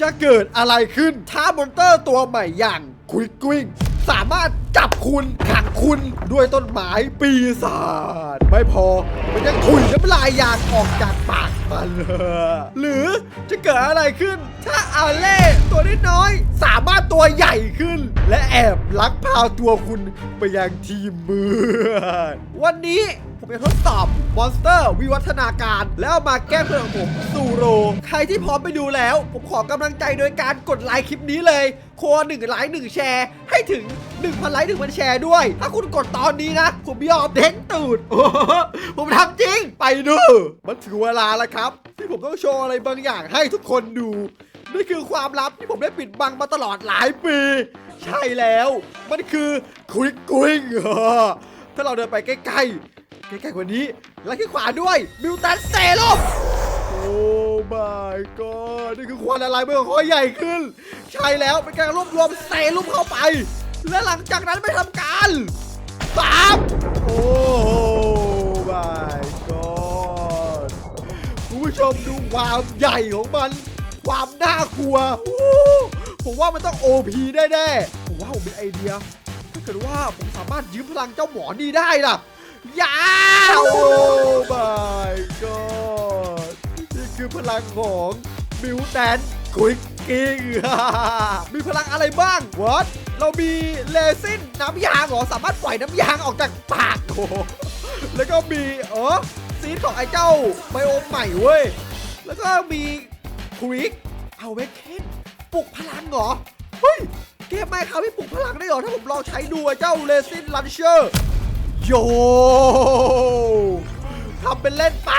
จะเกิดอะไรขึ้นถ้ามอนเตอร์ตัวใหม่อย่างควิกกวิงสามารถจับคุณขังคุณด้วยต้นไม้ปีศาจไม่พอ มันยังถุยน้ำลายยางออกจากปากมันเลยหรือจะเกิดอะไรขึ้น ถ้าอาเล่ตัวน้อย สามารถตัวใหญ่ขึ้น และแอบลักพาตัวคุณไปยังทีมมืดวันนี้ ผมจะทดสอบมอนสเตอร์วิวัฒนาการ แล้วมาแก้เพื่อนของผมซูโร ใครที่พร้อมไปดูแล้ว ผมขอกำลังใจโดยการกดไลค์คลิปนี้เลย โควหนึ่งไลค์หนึ่งแชร์ ให้ถึง1,000ไลค์ถึงพันแชร์ด้วย ถ้าคุณกดตอนนี้นะ ผมยอมเด้งตูดผมทำจริงไปดูมันถึงเวลาแล้วครับ ที่ผมต้องโชว์อะไรบางอย่างให้ทุกคนดูนี่คือความลับที่ผมได้ปิดบังมาตลอดหลายปี ใช่แล้ว มันคือควิกกุ้งถ้าเราเดินไปใกล้ ๆ ใกล้ๆกว่านี้แล้วที่ขวาด้วยมิวตันเซโลมโอ้ my god นี่คือควันอะไรเมื่อคอยใหญ่ขึ้น ใช่แล้วเป็นการรวบรวมเซรุ่มเข้าไป และหลังจากนั้นไปทำการสามโอ้ my god คุณผู้ชมดูความใหญ่ของมัน ความน่ากลัวโอ้ผมว่ามันต้อง OP แน่ๆผมว่าผมมีไอเดียถ้าเกิดว่าผมสามารถยืมพลังเจ้าหมอนี่ได้ล่ะ ยาโอ้ my god นี่คือพลังของมิวแตนควิกกิ้งมีพลังอะไรบ้างวอตเรามีเลซินน้ำยางเหรอ สามารถปล่อยน้ำยางออกจากปากโหแล้วก็มีเออซีดของไอ้เจ้าไบโอมใหม่เว้ย แล้วก็มีควิกเอาเวกเคนปลุกพลังเหรอ เฮ้ย เกมไม่ครับพี่ปลุกพลังได้เหรอ ถ้าผมลองใช้ดูไอะเจ้าเลซินลันเชอร์ โยทำเป็นเล่นไป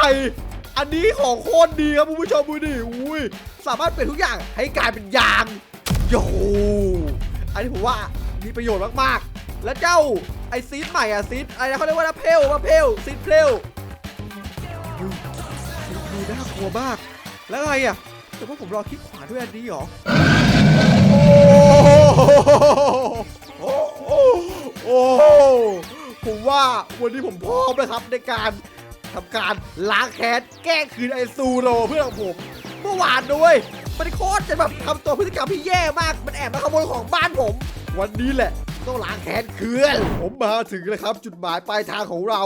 อันนี้ของโคตรดีครับคุณผู้ชมดูดิอุ้ยสามารถเปลี่ยนทุกอย่างให้กลายเป็นยางโยอันนี้ผมว่ามีประโยชน์มากๆ แล้วเจ้าไอซีดใหม่อะซีดอะไรเขาเรียกว่านะเพลมาเพลซีดเพลเฮ้ยดูน่ากลัวมาก แล้วไงอะแต่ว่าผมรอคลิกขวาด้วยอันนี้หรอ โอ้โหโอ้โหโอ้โห ผมว่าวันนี้ผมพร้อมนะครับในการทำการล้างแค้นแก้คืนไอซูโรเพื่อนของผม เมื่อวานด้วยมันโคตรจะแบบทำตัวพฤติกรรมที่แย่มาก มันแอบมาขโมยของบ้านผม วันนี้แหละต้องล้างแค้นคืนผมมาถึงแล้วครับ จุดหมายปลายทางของเรา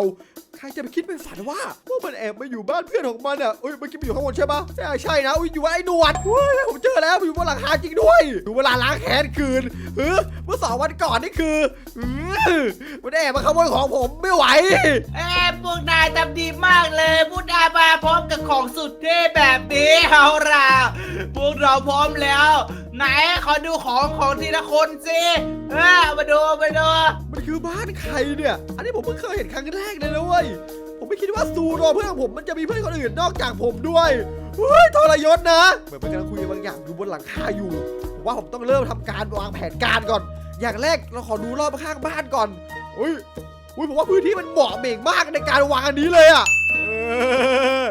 ใครจะไปคิดไปฝันว่าว่ามันแอบมาอยู่บ้านเพื่อนของมันอะเอ้ยเมื่อกี้มันอยู่ข้างบนใช่ปะใช่ใช่นะอุ้ยอยู่ว่าไอ้หนวดเฮ้ยผมเจอแล้วมันอยู่บนหลังคาจริงด้วยถึงเวลาล้างแค้นคืนเออเมื่อสองวันก่อนนี่คือเออมันแอบมาขโมยของผมไม่ไหวเอ้พวกนายทำดีมากเลยพวกนายมาพร้อมกับของสุดเท่แบบนี้เอาล่ะพวกเราพร้อมแล้ว ไหนขอดูของของทีละคนสิเออมาดูมาดูมันคือบ้านใครเนี่ย อันนี้ผมเพิ่งเคยเห็นครั้งแรกเลยนะเว้ย ผมไม่คิดว่าซูโรเพื่อนของผมมันจะมีเพื่อนคนอื่นนอกจากผมด้วยเฮ้ยทรยศนะ เหมือนเป็นกำลังคุยบางอย่างอยู่บนหลังคาอยู่ ผมว่าผมต้องเริ่มทำการวางแผนการก่อน อย่างแรกเราขอดูรอบข้างบ้านก่อนอุ้ยอุ้ยผมว่าพื้นที่มันเหมาะเหม่งมากในการวางอันนี้เลยอะเออ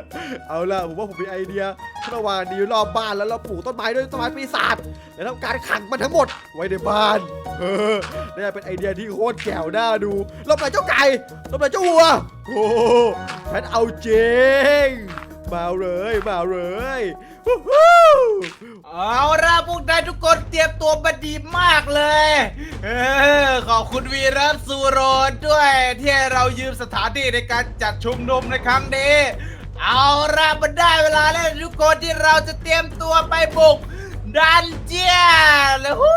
เอาล่ะผมว่าผมมีไอเดีย ถ้าเรางนี้รอบบ้านแล้วเราปลูกต้นไม้ด้วยต้นไม้ปีศาจแล้วทำการขังมันทั้งหมดไว้ในบ้าน เออนี่เป็นไอเดียที่โคตรแจ๋วน่าดูรอบไหนเจ้าไก่รอบไหนเจ้าวัวโอ้แพทเอาเจงมาเลยมาเลยวู้ฮู้เอาล่ะพวกนายทุกคนเตรียมตัวมาดีมากเลย เออขอบคุณวีรัสซูโรนด้วยที่เรายืมสถานที่ในการจัดชุมนุมในครั้งนี้ เอาล่ะมันได้เวลาแล้วทุกคนที่เราจะเตรียมตัวไปบุกดันเจียนแล้วฮู้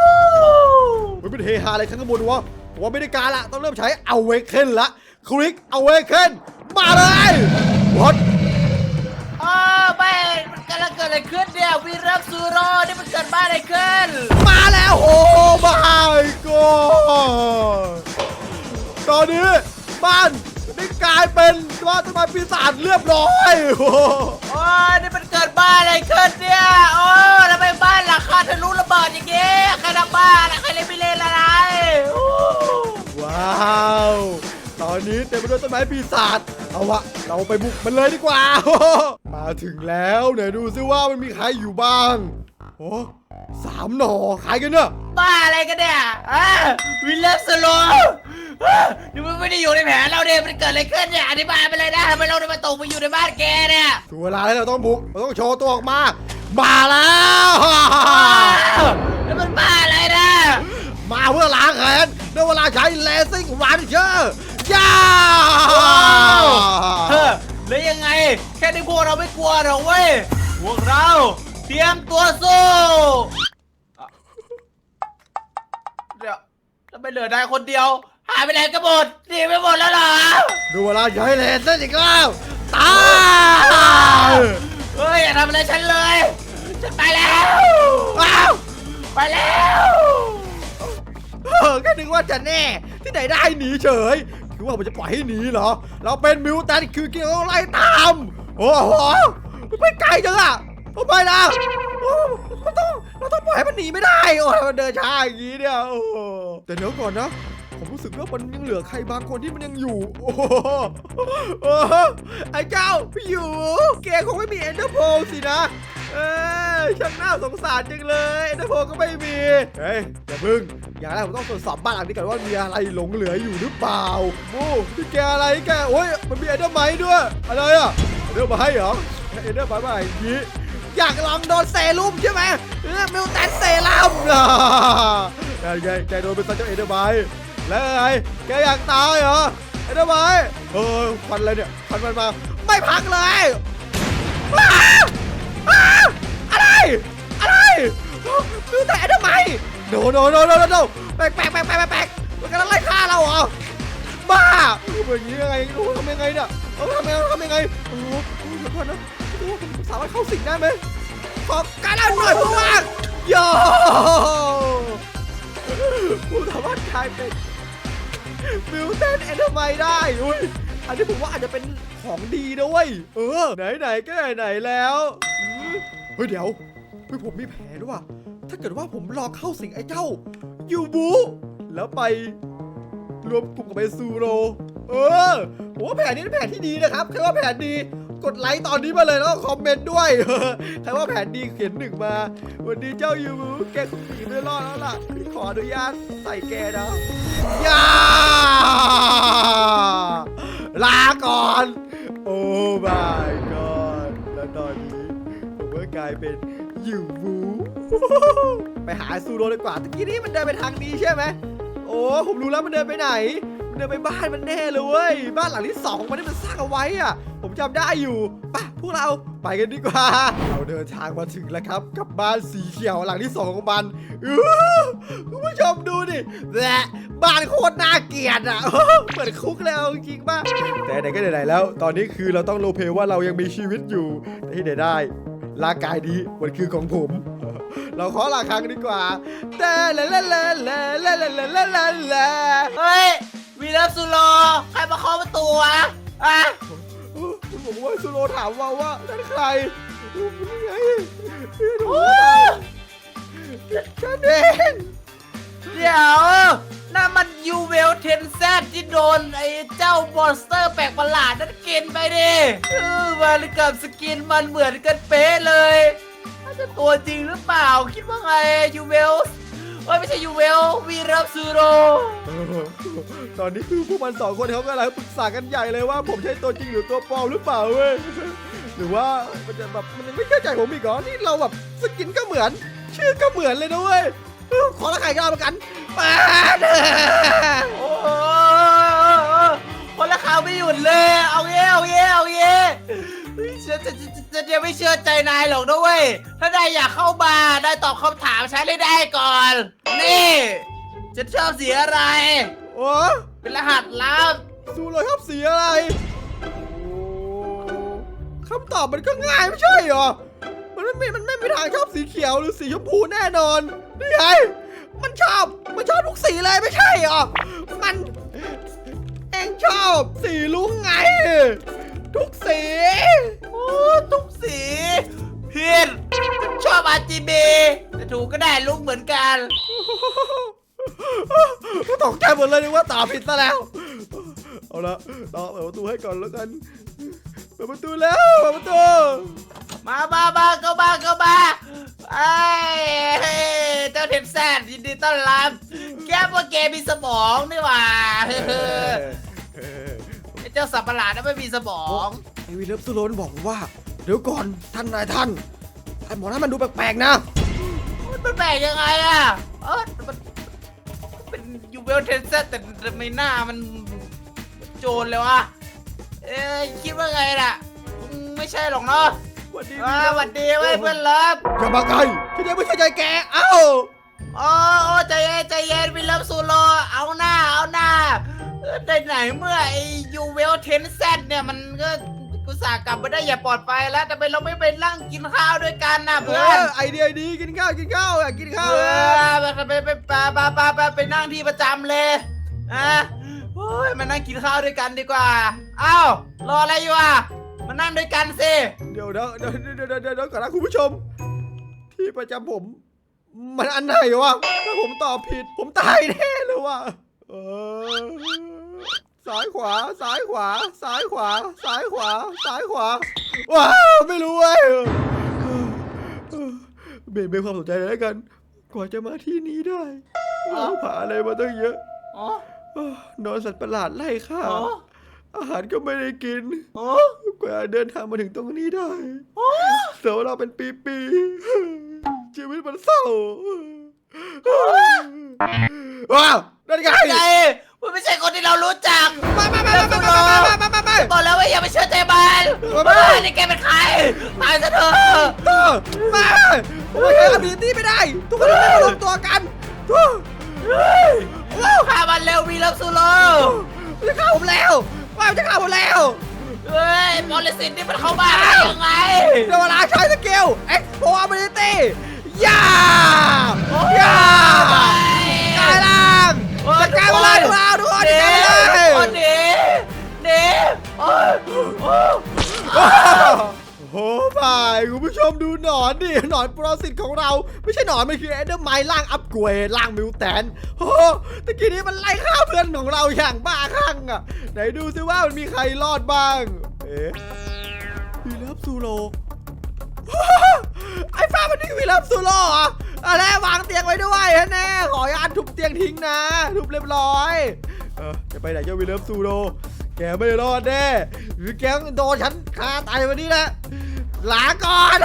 มันเป็นเฮฮาอะไรข้างบนวะผมว่าไม่ได้การละต้องเริ่มใช้ Awaken ละคลิก Awaken มาเลยวัดอ้าวไม่มันกำลังเกิดอะไรขึ้นเนี่ยวีรัสซูโรนี่มันเกิดบ้าอะไรขึ้น มาแล้วโอ้ my god ตอนนี้บ้าน ได้กลายเป็นว่าต้นไม้ปีศาจเรียบร้อยโอ้โหโอ้ยนี่มันเกิดบ้าอะไรขึ้นเนี่ยโอ้ทำไมบ้านหลังคาทะลุระเบิดอย่างงี้ใครทำบ้าอะไรใครเล่นไม่เล่นอะไรโอ้ว้าว ตอนนี้เต็มไปด้วยต้นไม้ปีศาจเอาวะเราไปบุกมันเลยดีกว่ามาถึงแล้วไหนดูซิว่ามันมีใครอยู่บ้างโอ้ สามหน่อใครกันเนี่ยบ้าอะไรกันเนี่ยอะวิลเลฟสโลนี่มันไม่ได้อยู่ในแผนเราเนี่ยมันเกิดอะไรขึ้นเนี่ยอธิบายไปเลยนะทำไมเราได้มาตกมาอยู่ในบ้านแกเนี่ย ถึงเวลาแล้วเราต้องบุกเราต้องโชว์ตัวออกมา มาแล้ว แล้วมันบ้าอะไรนะมาเพื่อล้างแค้นด้วยเวลาใช้เลซิ่งวันเชอร์ย่าเฮ้อแล้วยังไง แค่นี้พวกเราไม่กลัวหรอกเว้ย พวกเราเตรียมตัวสู้อะเดี๋ยวทำไมเหลือนายคนเดียว หายไปไหนกันหมดหนีไปหมดแล้วเหรอด้วยเวลาใช้เลซิ่งอีกแล้วตายเฮ้ยอย่าทำอะไรฉันเลย ฉันไปแล้วอ้าวไปแล้วเออแค่นึกว่าจะแน่ ที่ไหนได้หนีเฉย คือว่ามันจะปล่อยให้หนีเหรอ เราเป็นมิวแตนคือเกี่ยวไล่ตาม โอ้โหมันไปไกลจังอะ โอ้ไปนะโอ้เราต้องเราต้องปล่อยให้มันหนีไม่ได้โอ้ยมันเดินช้าอย่างนี้เนี่ยโอ้แต่เดี๋ยวก่อนนะผมรู้สึกว่ามันยังเหลือใครบางคนที่มันยังอยู่ โอ้โหไอ้เจ้าอยู่แกคงไม่มีเอ็นเดอร์โพสินะ เอ้ยช่างน่าสงสารจังเลยเอ็นเดอร์โพก็ไม่มี เฮ้ยอย่าพึ่ง อย่างแรกผมต้องตรวจสอบบ้านหลังนี้ก่อนว่ามีอะไรหลงเหลืออยู่หรือเปล่าโอ้ที่แกอะไรแก โอ้ยมันมีเอ็นเดอร์ไมท์ด้วย อะไรอะเอนเดอร์ไมท์เหรอเอ็นเดอร์ไมท์มาอย่างนี้ อยากลองโดนเซรุ่มใช่ไหมเออมิวแตนเซรั่มอะแกแกแกโดนเป็นซันเจ้าเอนเดอร์ไมท์แล้วไงแกอยากตายเหรอเอนเดอร์ไมท์เออฟันอะไรเนี่ยฟันมันมาไม่พักเลยอ้าวอ้าวอะไร อะไรมิวแตนทำไมโนโนโดนโดนโนโนแปลกแปลกแปลกแปลกแปลกมันกำลังไล่ฆ่าเราเหรอบ้าแบบนี้ยังไงโอ้ทำยังไงเนี่ย เออทำยังไงทำยังไงโอ้โหเดี๋ยวก่อนนะดูว่าผมสามารถเข้าสิงได้ไหมขอการอ่านหน่อยพวกมากโยผมสามารถกลายเป็นมิวเทนแอนด์ไมได้อุ้ยอันนี้ผมว่าอาจจะเป็นของดีนะเว้ยเออไหนไหนๆก็ไหนไหนๆแล้วอืมเฮ้ยเดี๋ยวเฮ้ยผมมีแผนด้วยว่ะถ้าเกิดว่าผมลองเข้าสิงไอ้เจ้ายูบูแล้วไปรวมกลุ่มกับไปซูโร เออผมว่าแผนนี้เป็นแผนที่ดีนะครับใครว่าแผนดีกดไลค์ตอนนี้มาเลยแล้วคอมเมนต์ด้วยใครว่าแผนดีเขียนหนึ่งมาวันนี้เจ้ายูมูแกคงหนีไม่รอดแล้วล่ะพี่ขออนุญาตใส่แกนะย่าลาก่อน โอ้ my god แล้วตอนนี้ผมก็กลายเป็นยูมูไปหาซูโรดีกว่าตะกี้นี้มันเดินไปทางนี้ใช่ไหมโอ้ผมรู้แล้วมันเดินไปไหน ดินไปบ้านมันแน่เลยเว้ยบ้านหลังที่สองของมันที่มันสร้างเอาไว้อะ ผมจำได้อยู่ไปะพวกเราไปกันดีกว่า เราเดินทางมาถึงแล้วครับกับบ้านสีเขียวหลังที่สองของมันอื้อคุณผู้ชมดูดิแหละบ้านโคตรน่าเกลียดอะ เหมือนคุกเลยเอาจริงป่ะแต่ไหนก็ไหนๆแล้ว ตอนนี้คือเราต้องโลเพว่าเรายังมีชีวิตอยู่แต่ที่ไหนได้ร่างกายนี้มันคือของผม เราขอลาครั้งดีกว่าแต่ละละละละละละละละละละเฮ้ย วีรสุโลใครมาเคาะประตูวะอะคุณบอกว่าสุโรถามว่าว่านั่นใครยังไงดูฉันเองเดี๋ยวนั่นมันยูเวลเทนแซดที่โดนไอ้เจ้ามอนสเตอร์แปลกประหลาดนั่นกินไปดิเออมันกับสกินมันเหมือนกันเป๊ะเลยน่าจะตัวจริงหรือเปล่า คิดว่าไงยูเวลเอ้ยไม่ใช่ยูเวลวีรับซูโร ตอนนี้คือพวกมันสองคนเขากำลังปรึกษากันใหญ่เลยว่า ผมใช่ตัวจริงหรือตัวปลอมหรือเปล่าเว้ยหรือว่ามันจะแบบมันยังไม่เชื่อใจผมอีกเหรอนี่เราแบบสกินก็เหมือน ชื่อก็เหมือนเลยนะเว้ยเออขอละไข่กันแล้วกันแปดโอ้คนละข่าวไม่หยุดเลย เอาเย่เอาเย่เอาเย่จะจะจะจะจะไม่เชื่อใจนายหรอกนะเว้ยถ้านายอยากเข้ามาได้ตอบคำถามฉันให้ได้ก่อน นี่จะชอบสีอะไร โอ้เป็นรหัสลับสู้เลยครับสีอะไรโอ้คำตอบมันก็ง่ายไม่ใช่เหรอ มันไม่มีมันไม่มีทางชอบสีเขียวหรือสีชมพูแน่นอน นี่ไง มันชอบ มันชอบทุกสีเลยไม่ใช่เหรอ มันเองชอบสีลุงไง ทุกสีโอ้ทุกสีเพี้ยนชอบ RGB แต่ถูกก็ได้ลุกเหมือนกัน ตกใจหมดเลยนึกว่าตอบผิดซะแล้ว เอาละรอเปิดประตูให้ก่อนแล้วกัน เปิดประตูแล้ว เปิดประตู มามามาเข้ามาเข้ามาไอ้เจ้าเทมแซดยินดีต้อนรับ แกว่าแกมีสมองนี่หว่าไอ้เจ้าสัตว์ประหลาดนั้นไม่มีสมองไอวินเลิฟซูโรนบอกว่า เดี๋ยวก่อนท่านนายท่านไอ้หมอนั่นมันดูแปลกๆนะ มันแปลกยังไงอะ เออมันเป็น ยูเวลเทนเซแต่ทำไมหน้ามันโจรเลยวะเอ้ยคิดว่าไงล่ะอืมไม่ใช่หรอกเนาะสวัสดีอ่าสวัสดีเว้ยเพื่อนเลิฟอย่ามาไกลฉันยังไม่ใช่ใจแกเอ้าโอ้โอ้ใจเย็นใจเย็นวิลเลมซูโรเอาหน้าเอาหน้าเออได้ไหนเมื่อไอ้ยูเวลเทนเซเนี่ยมันก็กุ สากลับมาได้อย่าปลอดภัยแล้วทำไมเราไม่ไปนั่งกินข้าวด้วยกันนะเพื่อนไอเดียดีกินข้าวกินข้าวอะกินข้าวเออะ อไปไปไปไปไปไปไปนั่งที่ประจำเลยอะมานั่งกินข้าวด้วยกันดีกว่า เอ้ารออะไรอยู่อะมานั่งด้วยกันสิ เดี๋ยวเดี๋ยวเดี๋ยวเดี๋ยวเดี๋ยวดี๋ยเดี๋ยวก่อนนะคุณผู้ชม ที่ประจำผม มันอันไหนวะถ้าผมตอบผิด ผมตายแน่เลยว่ะเออ ซ้ายขวาซ้ายขวาซ้ายขวาซ้ายขวาซ้ายขวาว้าวไม่รู้เว้ยเบนเบนความสนใจเลยแล้วกัน กว่าจะมาที่นี้ได้เราผ่านอะไรมาตั้งเยอะอ๋อเอ้อนอนสัตว์ประหลาดไล่ฆ่าอ๋ออาหารก็ไม่ได้กินอ๋อกว่าเดินทางมาถึงตรงนี้ได้เสียเวลาเป็นปีๆชีวิตมันเศร้าว้าวนั่นไงไง มันไม่ใช่คนที่เรารู้จักมามามามามามามามามาบอกแล้วว่าอย่าไปเชื่อใจมันมาเฮ้ยนี่แกเป็นใครตายซะเถอะมาผมใช้อ b บิลิตี้ไม่ได้ ทุกคนต้องมารวมตัวกันทุกฆ่ามันเร็ววีลับซูโลมันจะฆ่าผมแล้วว่าจะฆ่าผมแล้วเฮ้ยมอลลิสินนี่มันเข้ามาได้ยังไงเดี๋ยวเวลาใช้สกิล Expo Ability ย่าย่ากายล่าง จัดการมาเลยทุกเราทุกคนจัดการมาเลยโอ้หนีหนีโอ้ยโอ้ยโอ้บายคุณผู้ชมดูหนอนดิหนอนปรสิตของเรา ไม่ใช่หนอนมันคือเอเดอร์ไมล่างอัปเกรดล่างมิวแตนโอ้ตะกี้นี้มันไล่ฆ่าเพื่อนของเราอย่างบ้าคลั่งอะไหนดูซิว่ามันมีใครรอดบ้าง เอ๊ะวีลับซูโร ไอ้ฟ้ามันนี่วีลับซูโรเหรออะไรวางเตียงไว้ด้วยฮะแน่ขออนุญาตทุบเตียงทิ้งนะ ทุบเรียบร้อยเออจะไปไหนเจ้าวีลับซูโรแกไม่รอดแน่หรือแกโดนฉันฆ่าตายวันนี้แหละลาก่อน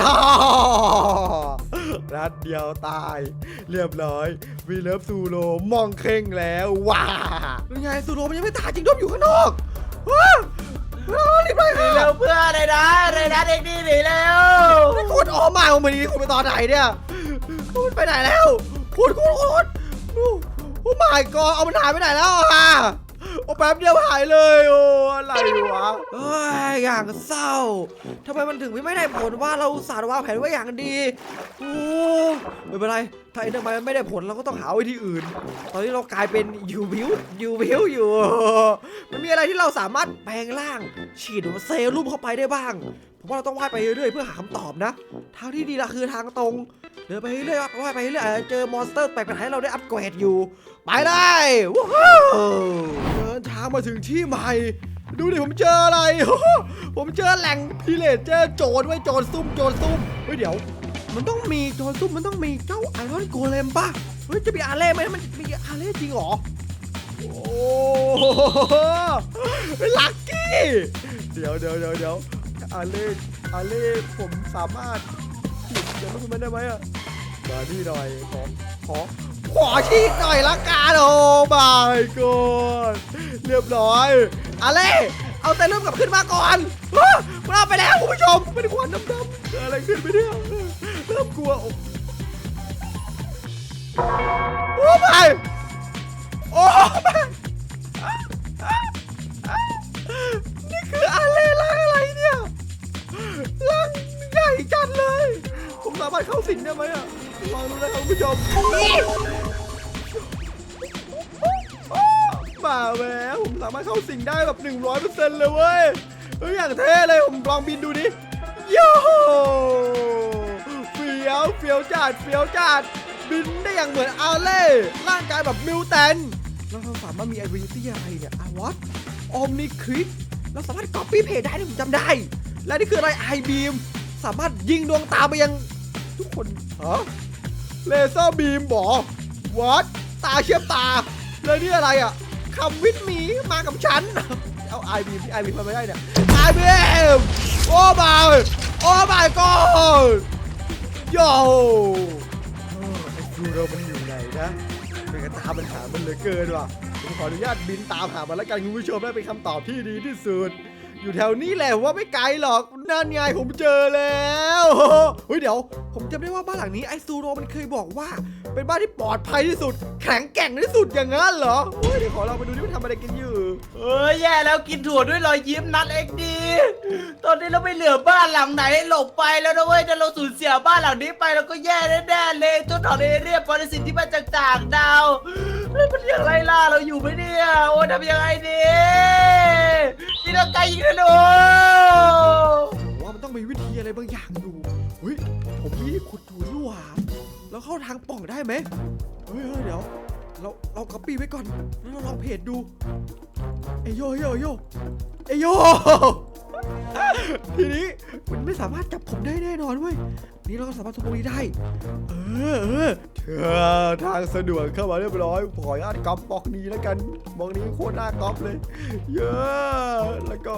รัดเดียวตาย เรียบร้อย วีเลิฟซูโรมองเคร่งแล้วว้าเป็นไงซูโรมันยังไม่ตายจริงด้วยอยู่ข้างนอก รีบไปหนีค่ะเร็วเพื่อนเลยนะเลยนะเด็กนี่หนีเร็วนี่คุณออกมาของมันนี่คุณไปตอนไหนเนี่ยคุณไปไหนแล้วคุณคุณคุณโอ้ my god เอามันหายไปไหนแล้วอะโอ้แป๊บเดียวหายเลยโอ้อะไรวะเอ้ยอย่างเศร้าทำไมมันถึงไม่ได้ผลว่าเราอุตสาห์วางแผนไว้อย่างดีโอ้ไม่เป็นไรถ้าไอ้ทำไมมันไม่ได้ผลเราก็ต้องหาวิธีอื่น ตอนนี้เรากลายเป็นยูวิวยูวิวอยู่ มันมีอะไรที่เราสามารถแปลงร่าง ฉีดเซรุ่มเข้าไปได้บ้าง ผมว่าเราต้องว่ายไปเรื่อยๆเพื่อหาคำตอบนะ ทางที่ดีละคือทางตรง เดินไปเรื่อยๆว่ายไปเรื่อยๆเจอมอนสเตอร์แปลกๆให้เราได้อัปเกรดอยู่ ไปเลยว้าวเดินทางมาถึงที่ใหม่ดูดิผมเจออะไร ผมเจอแหล่งพิเลตเจอโจรไว้โจรซุ่มโจรซุ่มเฮ้ยเดี๋ยว มันต้องมีโจรซุ่มมันต้องมีเจ้าไอรอนโกเลมป่ะเฮ้ยจะมีอาเล่ไหมมันมีอาเล่จริงหรอ โอ้โหลักกี้ เดี๋ยวเดี๋ยวเดี๋ยวเดี๋ยวอาเล่อาเล่ผมสามารถฉีดเดี๋ยวมันได้ไหมอะมานี่หน่อยขอขอขอฉีดหน่อยละกันโอ้ my god เรียบร้อยอาเล่เอาแต่เริ่มกลับขึ้นมาก่อนว้ามันเอาไปแล้วคุณผู้ชมไม่ได้ควันดำๆเกิดอะไรขึ้นไปเนี่ยเริ่มกลัวโอ้โอ้ไป โอ้นี่คืออะไรล่างอะไรเนี่ยล่างใหญ่จัดเลย ผมสามารถเข้าสิงได้ไหมอะลองดูนะครับคุณผู้ชมมาแล้วผมสามารถเข้าสิงได้แบบ 100%เลยเว้ยเฮ้ยอย่างเท่เลยผมลองบินดูดิโย่เฟี้ยวเฟี้ยวจัดเฟี้ยวจัดบินได้อย่างเหมือนอาเล่ร่างกายแบบมิวแตน เราสามารถมี ability อะไรเนี่ยอาวอตอมนิคริกเราสามารถ copy paste ได้ที่ผมจำได้ และนี่คืออะไรไอบีมสามารถยิงดวงตาไปยัง ทุกคนฮะเลเซอร์บีมบอวัดตาเชื่อมตาแล้วนี่อะไรอะคำวิทมีมากับฉัน เอาไอบีมที่ไอบีมมาไม่ได้เนี่ยไอบีมโอ้ my โอ้ my god โยเออไอ้ซูโรามันอยู่ไหนนะ มมันหามันเหลือเกินว่ะผมขออนุญาตบินตามหามันแล้วกันคุณผู้ชมได้เป็นคำตอบที่ดีที่สุด อยู่แถวนี้แหละว่าไม่ไกลหรอกนั่นไงผมเจอแล้วเฮ้ยเดี๋ยว ผมจำได้ว่าบ้านหลังนี้ไอซูโรมันเคยบอกว่า เป็นบ้านที่ปลอดภัยที่สุด แข็งแกร่งที่สุดอย่างนั้นเหรอเฮ้ยเดี๋ยวขอเราไปดูที่มันทำอะไรกันอยู่เออแย่แล้วกินถั่วด้วยรอยยิ้มนัดเอ็กดีตอนนี้เราไม่เหลือบ้านหลังไหนหลบไปแล้วนะเว้ยถ้าเราสูญเสียบ้านหลังนี้ไปเราก็แย่แน่ๆเลยจนถอนเอเรียปรสิตที่มาจากต่างดาวเฮ้ยมันยังไล่ล่าเราอยู่ไหมเนี่ยโอ้ยทำยังไงดี นี่เราไกลยิงกันดูผมว่ามันต้องมีวิธีอะไรบางอย่างอยู่เฮ้ยผมนี่ขุดอยู่นี่หว่าแล้วเข้าทางป่องได้ไหมเฮ้ยเฮ้ยเดี๋ยว เราเราคัปปี้ไว้ก่อนแล้วเราลองเพจดู เอโยเอยโยเอยโยเอโย ทีนี้มันไม่สามารถจับผมได้แน่นอนเว้ย นี่เราก็สามารถทุบตรงนี้ได้ เออเออเธอทางสะดวกเข้ามาเรียบร้อยขออนุญาตก๊อปบอกนี้แล้วกันบอกนี้โคตรน่าก๊อปเลย เยอะแล้วก็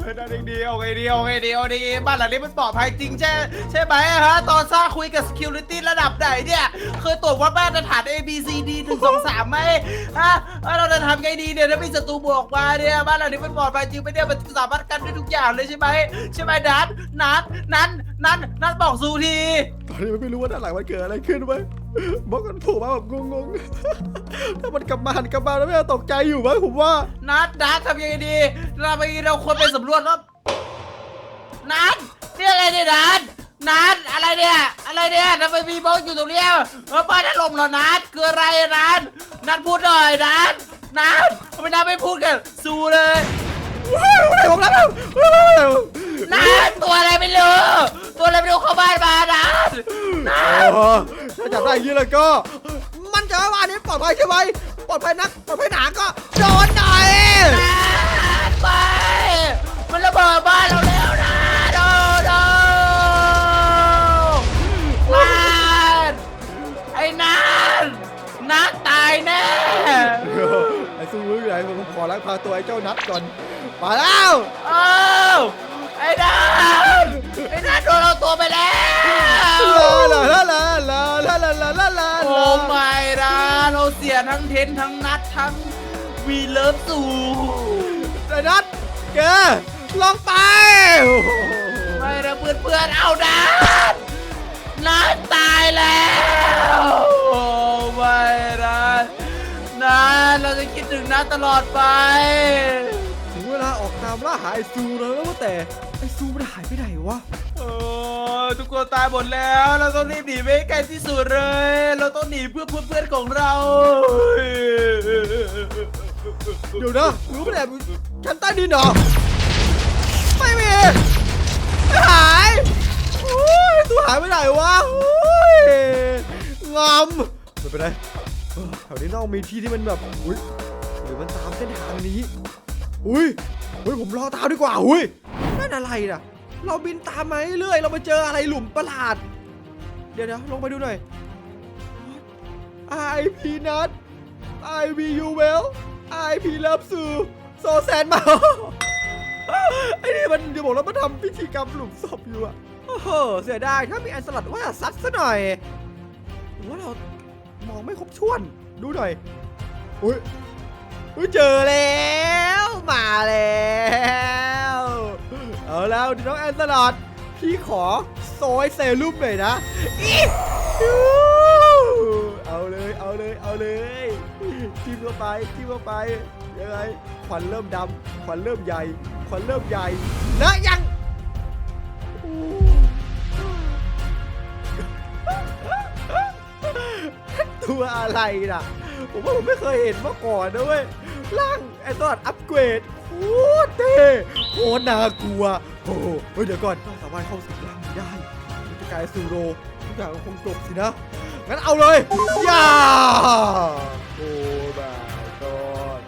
เฮ้ยนั่นเองดีเอาไงดีเอาไงดีเอาดีบ้านหลังนี้มันปลอดภัยจริงใช่ใช่ไหมฮะ ตอนสร้างคุยกับ security ระดับไหนเนี่ยเคยตรวจวัดมาตรฐาน A B C D หนึ่งสองสามไหมฮะว่าเราจะทำไงดีเนี่ยถ้ามีศัตรูบวกมาเนี่ยบ้านหลังนี้มันปลอดภัยจริงไหมเนี่ยมันสามารถกันได้ทุกอย่างเลยใช่ไหมใช่ไหมนัทนัทนัทนัทนัทบอกซูทีตอนนี้มันไม่รู้ว่าด้านหลังมันเกิดอะไรขึ้นไหมบล็อกมันโผล่มาแบบงงๆ ถ้ามันกลับมาหันกลับมาแล้วไม่ตกใจอยู่มั้งผมว่านัทนัททำยังไงดีเราไปเราควรไปสำรวจว่านัทนี่อะไรเนี่ยนัทนัทอะไรเนี่ยอะไรเนี่ยทำไมมีบล็อกอยู่ตรงเนี้ยเออบ้านถล่มเหรอนัทคืออะไรอะนัทนัทพูดหน่อยนัทนัททำไมนัทไม่พูดกันสู้เลย ผมรับนัทตัวอะไรไม่รู้ตัวอะไรไม่รู้เข้าบ้านมานัทนัทโอ้ถ้าจับได้อยางนี้แล้วก็ มันจะว่าอันนี้ปลอดภัยใช่ไหมปลอดภัยนักปลอดภัยหนาก็โดนหน่อยนัทไปมันระเบิดบ้านเราแล้วนะ พาตัวไอ้เจ้านัดก่อนมาแล้วเอ้าไอ้นัทไอ้นัทโดนเราตัวไปแล้วลาลาลาลาลาลาลาลาลาโอ้ไม่นะเราเสียทั้งเทนทั้งนัดทั้งวีเลิฟสูไอ้นัดแกลองไปไม่นะเพื่อนเพื่อนๆเอานัดนัดตายแล้วโอ้ไม่นะ นัดเราจะคิดถึงนัดตลอดไป ถึงเวลาออกตามล่าหาไอ้ซูแล้วนะว่าแต่ไอ้ซูมันหายไปไหนวะ โอ้ทุกคนตายหมดแล้ว เราต้องรีบหนีไปให้ไกลที่สุดเลย เราต้องหนีเพื่อเพื่อนๆของเราเดี๋ยวนะรู้ไม่แอบอยู่ชั้นใต้ดินเหรอ ไม่มีหายโอ้ยตัวหายไปไหนวะโอ้ยงอมไม่เป็นไรเออแถวนี้ต้องมีที่ที่มันแบบอุ้ยหรือมันตามเส้นทางนี้ อุ้ยอุ้ยผมรอตามดีกว่าอุ้ยนั่นอะไรน่ะ เราบินตามมาเรื่อยเราไปเจออะไรหลุมประหลาด เดี๋ยวเดี๋ยวลงไปดูหน่อย IP นัด IP you well IP love สูโซแซนมาไอ้นี่มันเดี๋ยวบอกแล้วมาทำพิธีกรรมหลุมศพอยู่อะโอ้โหเสียดายถ้ามีแอนสลัดว่าซัดซะหน่อยว่าเรามองไม่ครบถ้วน ดูหน่อยอุ้ยอุ้ยเจอแล้วมาแล้วเอาแล้วดิน้องแอนสลัดพี่ขอโซยเซรุ่มหน่อยนะอีฮู้เอาเลยเอาเลยเอาเลยจิ้มเข้าไปจิ้มเข้าไปยังไงควันเริ่มดำควันเริ่มใหญ่ควันเริ่มใหญ่และยัง ตัวอะไรนะผมว่าผมไม่เคยเห็นมาก่อนนะเว้ยร่างแอนตอดอัปเกรดโคตรเท่โคตรน่ากลัวโอ้โหเฮ้ยเดี๋ยวก่อนเราสามารถเข้าสิงร่างนี้ได้จะกลายซูโรทุกอย่างคงจบสินะงั้นเอาเลยย่าโอ้บายกอด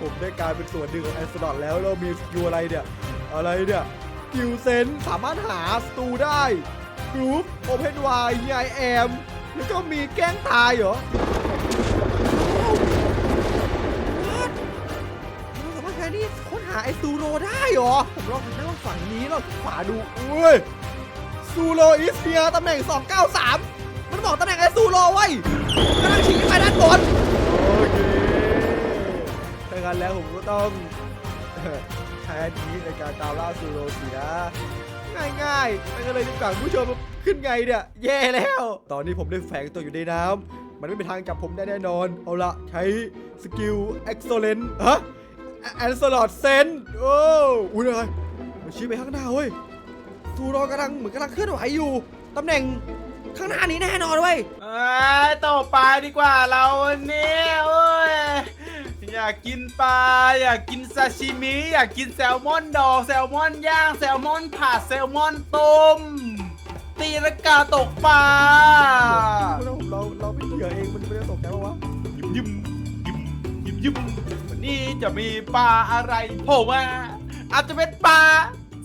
ผมได้กลายเป็นส่วนหนึ่งของแอนสลอตแล้วแล้วมีสกิลอะไรเนี่ยอะไรเนี่ยกิลเซนสามารถหาสตูได้กรุ๊ปโอเพนวายไอแอม แล้วก็มีแกล้งตายเหรอเราสามารถแค่นี้ค้นหาไอซูโรได้เหรอ ผมลองดูได้ว่าฝั่งนี้เราขวาดูอุ้ยซูโรอิสเฮียตำแหน่ง 293 มันบอกตำแหน่งไอ้ซูโรไว้กำลังฉีกไปด้านบนโอเคถ้างั้นแล้วผมก็ต้องใช้อันนี้ในการตามล่าซูโรสินะ ง่ายๆนั่นก็เลยรีบกลับผู้ชมขึ้นไงเนี่ยแย่แล้ว ตอนนี้ผมได้แฝงตัวอยู่ในน้ำมันไม่มีทางจับผมได้แน่นอน เอาละใช้สกิล Excellent ฮะแอนสลอดเซนโอ้อุ้ยอะไรมันชี้ไปข้างหน้าเว้ยซูโรกำลังเหมือนกำลังเคลื่อนไหวอยู่ตำแหน่งข้างหน้านี้แน่นอนเว้ยเอ้ยต่อไปดีกว่าเราวันนี้โอ้ย อยากกินปลาอยากกินซาชิมิอยากกินแซลมอนดองแซลมอนย่างแซลมอนผัดแซลมอนต้ม ตีละกาตกปลาเราเราเราไม่เหยื่อเองมันไม่ได้ตกใจปะวะยิ้มยิ้มยิ้มยิ้มยิ้มวันนี้จะมีปลาอะไรโผล่มาอาจจะเป็นปลา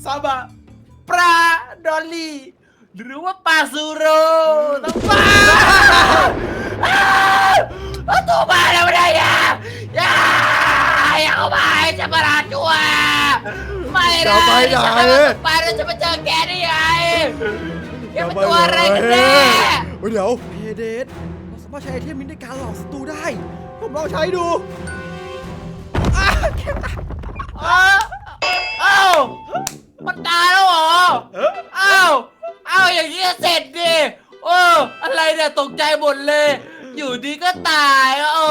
ซาบะปลาดอลลี่ หรือว่าปลาซูโรต้องปลา เอาตัวมาแล้วไม่ได้ยาอย่าอย่าเข้ามาจะประหลาดจัวไม่ได้จะไปไหนจะมาไปแล้วจะมาเจอแกได้ยังไงแกเป็นตัวอะไรกันแน่เฮ้ยเดี๋ยวเพเดสเราสามารถใช้ไอเทมนี้ในการหลอกศัตรูได้ ผมลองใช้ดูอ้าแค่ตาอ้าวอ้าวมันตายแล้วเหรออ้าวอ้าวอย่างนี้ก็เสร็จดิ โอ้ อะไรเนี่ยตกใจหมดเลย อยู่ดีก็ตายโอ้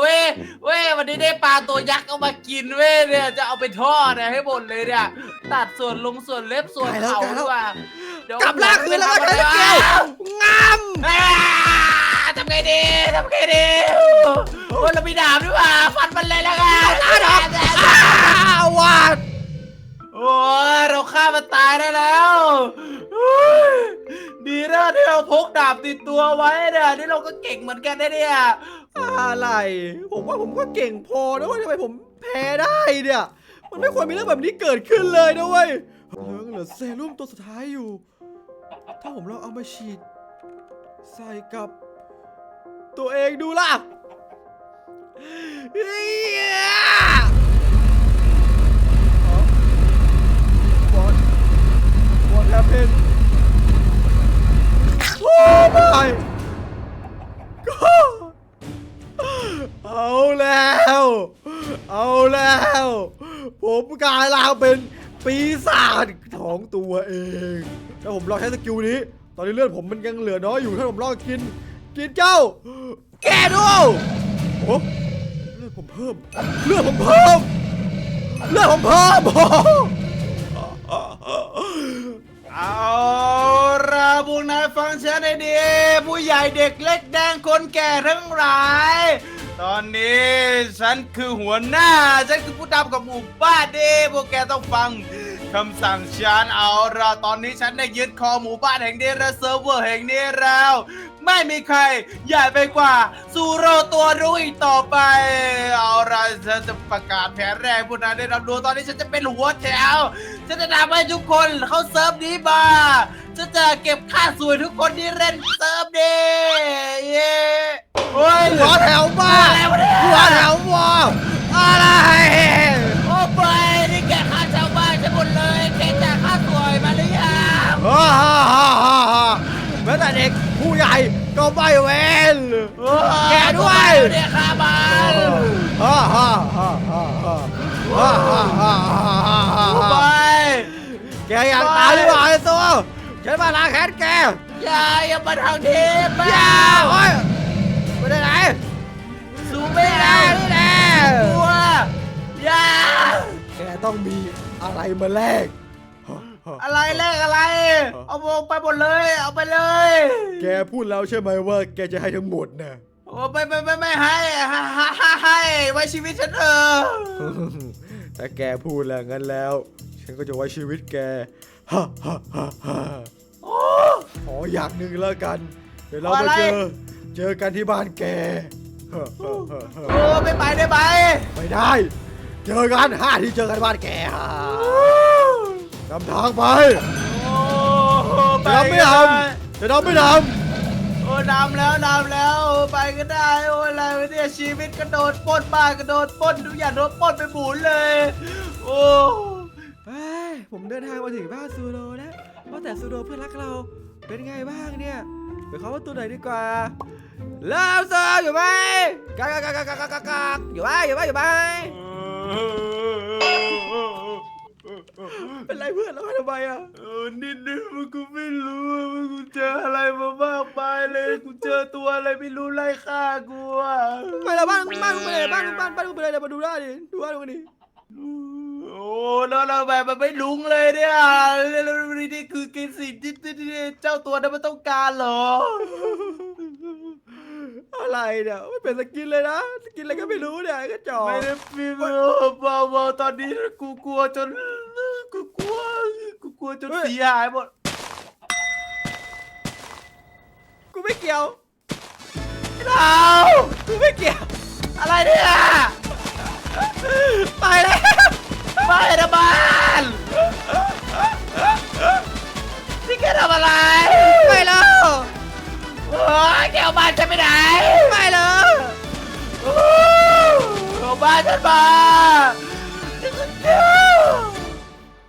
เว้ยเว้ยวันนี้ได้ปลาตัวยักษ์เอามากินเว้ยเนี่ยจะเอาไปทอดเนี่ยให้หมดเลยเนี่ยตัดส่วนลงส่วนเล็บส่วนเขาดีกว่าเดี๋ยวกลับล่างคืนแล้วก็ใช้สกิลงามอ่าทำไงดีทำไงดีโอ้ยเรามีดาบด้วยว่ะฟันมันเลยแล้วกันตาดอกอ้าวาด โอ้ยเราฆ่ามันตายได้แล้วเฮ้ยดีนะที่เราพกดาบติดตัวไว้เนี่ยนี่เราก็เก่งเหมือนกันนะเนี่ยอะไร ผมว่าผมก็เก่งพอนะเว้ยทำไมผมแพ้ได้เนี่ย มันไม่ควรมีเรื่องแบบนี้เกิดขึ้นเลยนะเว้ยเหลือเหลือเซรุ่มตัวสุดท้ายอยู่ ถ้าผมลองเอามาฉีด ใส่กับ ตัวเองดูล่ะเฮีย happened Oh my God เอาแล้ว เอาแล้ว ผมกลายร่างเป็นปีศาจของตัวเองถ้าผมลองใช้สกิลนี้ ตอนนี้เลือดผมมันยังเหลือน้อยอยู่ถ้าผมลองกิน กินเจ้า แกดูโอ้เลือดผมเพิ่ม เลือดผมเพิ่ม เลือดผมเพิ่ม ใหญ่เด็กเล็กแดงคนแก่ทั้งหลาย ตอนนี้ฉันคือหัวหน้า ฉันคือผู้นำกับหมู่บ้านดีพวกแกต้องฟังคำสั่งฉันเอาละตอนนี้ฉันได้ยึดคอหมู่บ้านแห่งนี้และเซิร์ฟเวอร์แห่งนี้แล้ว ไม่มีใคร ใหญ่ไปกว่า ซูโรตัวรู้อีกต่อไป เอาละฉันจะประกาศแผนแรกพวกนายได้รับรู้ตอนนี้ฉันจะเป็นหัวแถว ฉันจะทำให้ทุกคนเข้าเซิร์ฟนี้มา ฉันจะเก็บค่าสวยทุกคนที่เล่นเซิร์ฟนี้เย้โอ้ยหัวแถวมาอะไรวะเนี่ยหัวแถวมาอะไรโอ้ไปนี่แกค่าชาวบ้านฉันหมดเลยแกจ่ายค่าสวยมาหรือยังฮ่าฮ่าฮ่าฮ่าฮ่าแม้แต่เด็กผู้ใหญ่ ก็ไม่เวนแกด้วยเนี่ยคาบ้านฮ่าฮ่าฮ่าฮ่าฮ่าฮ่าฮ่าฮ่าฮ่าไปแกอยากตายหรือเปล่าไอ้ตัวฉันมาล้างแค้นแกอย่าอย่ามาทางนี้ไปอย่าโอ้ยไปได้ไหนสู้ไม่ได้ละนี่แหละกลัวอย่าแกต้องมีอะไรมาแลก อะไรเลขอะไร เอาไปหมดเลย เอาไปเลยแกพูดแล้วใช่ไหมว่าแกจะให้ทั้งหมดนะ โอ้ไม่ไม่ไม่ไม่ให้ให้ให้ให้ให้ไว้ชีวิตฉันเออถ้าแกพูดแล้วงั้นแล้ว ฉันก็จะไว้ชีวิตแกฮ่าฮ่าฮ่าฮ่าโอ้ ขออย่างหนึ่งแล้วกัน เดี๋ยวเราอะมาไร เจอ เจอกันที่บ้านแกฮ่าฮ่าฮ่าฮ่าโอ้ไม่ไปได้ไปไม่ได้ เจอกันห้าที่เจอกันบ้านแกฮ่า นำทางไปโอ้ไปจะทำไม่ก็ทด้ำจะทำไม่ทโอ้นำแล้วนำแล้วไปก็ได้โอ้อะไรวะเนี่ยชีวิตกระโดดปล้นบ้านกระโดดปล้นทุกอย่างโดนปล้นไปหมุนเลย โอ้ำเฮ้ยผมเดินทางมาถึงบ้านซูโรแล้วว่าแต่ซูโดเพื่อนรักเราเป็นไงบ้างเนี่ยไปขอว่าตัวไหนดีกว่าเลิฟเซอร์อยู่ไหมกากากากากากากากอยู่ไหมอยู่ไหมอยู่ไหม เป็นไรเพื่อนแล้วทำไมอะเออนิดนึงมันกูไม่รู้ว่ามันกูเจออะไรมามากมายเลยกูเจอตัวอะไรไม่รู้ไล่ฆ่ากูอะไปแล้วบ้านบ้านมึงไปเลยบ้านบ้านบ้านมึงไปเลยเดี๋ยวมาดูได้ดิดูบ้านมึงดิโอ้แล้วเราแบบมันไม่ลุงเลยเนี่ยแล้วนี่คือกินสิ่งที่ที่เจ้าตัวนั้นมันต้องการเหรอ อะไรเนี่ยไม่เป็นสกินเลยนะสกินอะไรก็ไม่รู้เนี่ยไอ้กระจอกไม่ได้ฟิล์มเบาเบาตอนนี้กูกลัวจนกูกลัวกูกลัวจนเสียหายหมดกูไม่เกี่ยวเรากูไม่เกี่ยว อะไรเนี่ยไปแล้วไม่นะบ้านนี่แกทำอะไรไปแล้ว เฮ้ยแกเบ้านฉันไปไหนไม่เหรอเอาบ้านฉันมา